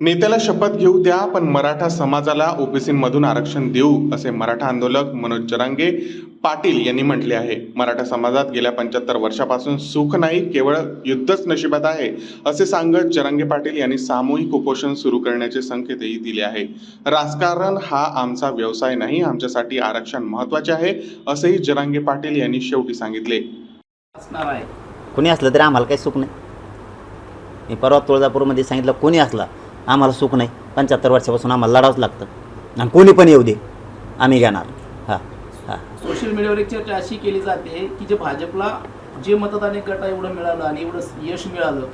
नेत्याला शपथ घेऊ द्या पण मराठा समाजाला ओबीसीमधून आरक्षण देऊ असे मराठा आंदोलक मनोज जरांगे पाटील यांनी म्हटले आहे. मराठा समाजात गेल्या पंच्याहत्तर वर्षापासून सुख नाही केवळ युद्धच नशिबात आहे असे सांगत जरांगे पाटील यांनी सामूहिक उपोषण सुरू करण्याचे संकेतही दिले आहे. राजकारण हा आमचा व्यवसाय नाही आमच्यासाठी आरक्षण महत्त्वाचे आहे असेही जरांगे पाटील यांनी शेवटी सांगितले. असणार आहे. कोणी असलं तरी आम्हाला काही सुख नाही. मी परवा तुळजापूरमध्ये सांगितलं कोणी असला आम्हाला सुख नाही. पंच्याहत्तर वर्षापासून आम्हाला लढावंच लागतं. आणि कोणी पण येऊ दे. आम्ही घेणार. हां हां. सोशल मीडियावर एक चर्चा अशी केली जाते की जे भाजपला जे मतदान एक गटा एवढं मिळालं आणि एवढं यश मिळालं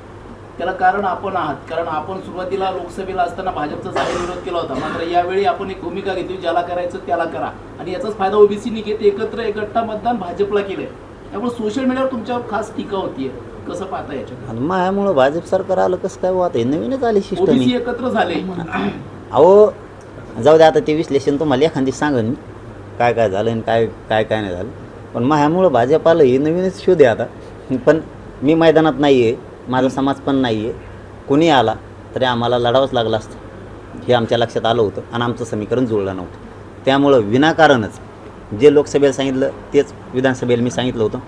त्याला कारण आपण आहात. कारण आपण सुरुवातीला लोकसभेला असताना भाजपचा जाहीर विरोध केला होता. मात्र यावेळी आपण एक भूमिका घेतली ज्याला करायचं त्याला करा. आणि याचाच फायदा ओबीसीनी घेत एकत्र एक मतदान भाजपला केलंय. त्यामुळे सोशल मीडियावर तुमच्यावर खास टीका होतीये. कसं पाहता याच्यात आणि माझ्यामुळं भाजप सरकार आलं कसं काय वाट नवीनच आली सिस्टम ओबीसी एकत्र झाले. अहो जाऊ दे आता ते विश्लेषण तुम्हाला एखादी सांगन मी. काय काय झालं आणि काय काय काय नाही झालं. पण माझ्यामुळं भाजप आलं हे नवीनच शोध आहे आता. पण मी मैदानात नाही आहे माझा समाज पण नाही आहे कोणी आला तरी आम्हाला लढावंच लागलं असतं. हे आमच्या लक्षात आलं होतं आणि आमचं समीकरण जुळलं नव्हतं. त्यामुळं विनाकारणच जे लोकसभेला सांगितलं तेच विधानसभेला मी सांगितलं होतं.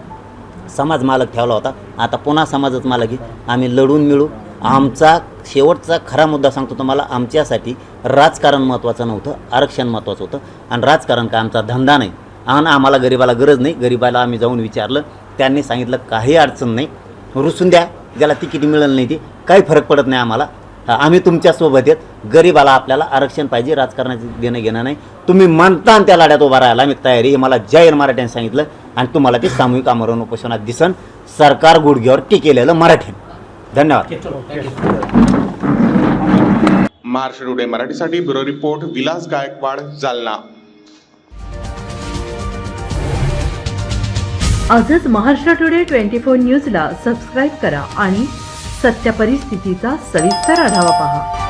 समाज मालक ठेवला होता. आता पुन्हा समाजच मालक आहे. आम्ही लढून मिळू. आमचा शेवटचा खरा मुद्दा सांगतो तुम्हाला आमच्यासाठी राजकारण महत्त्वाचं नव्हतं आरक्षण महत्त्वाचं होतं. आणि राजकारण काय आमचा धंदा नाही. आणि आम्हाला गरिबाला गरज नाही. गरिबाला आम्ही जाऊन विचारलं. त्यांनी सांगितलं काही अडचण नाही. रुसून द्या. ज्याला तिकीट मिळेल नाही ते. काही फरक पडत नाही आम्हाला. आम्ही तुमच्यासोबत आहेत. गरीबाला आपल्याला आरक्षण पाहिजे. राजकारणाचं देणं घेणं नाही. तुम्ही म्हणता त्या लढ्यात उभा राहायला आम्ही तयारी हे मला जय मराठ्यांनी सांगितलं. आणि तुम्हाला ते सामूहिक आमरण उपोषणात दिसन. सरकार गुडघ्यावर टिकेलेलं मराठी धन्यवाद. महाराष्ट्र टुडे मराठीसाठी ब्युरो रिपोर्ट विलास गायकवाड जालना. आजच महाराष्ट्र टुडे ट्वेंटी फोर न्यूजला सबस्क्राईब करा आणि सत्य परिस्थितीचा सविस्तर आढावा पहा.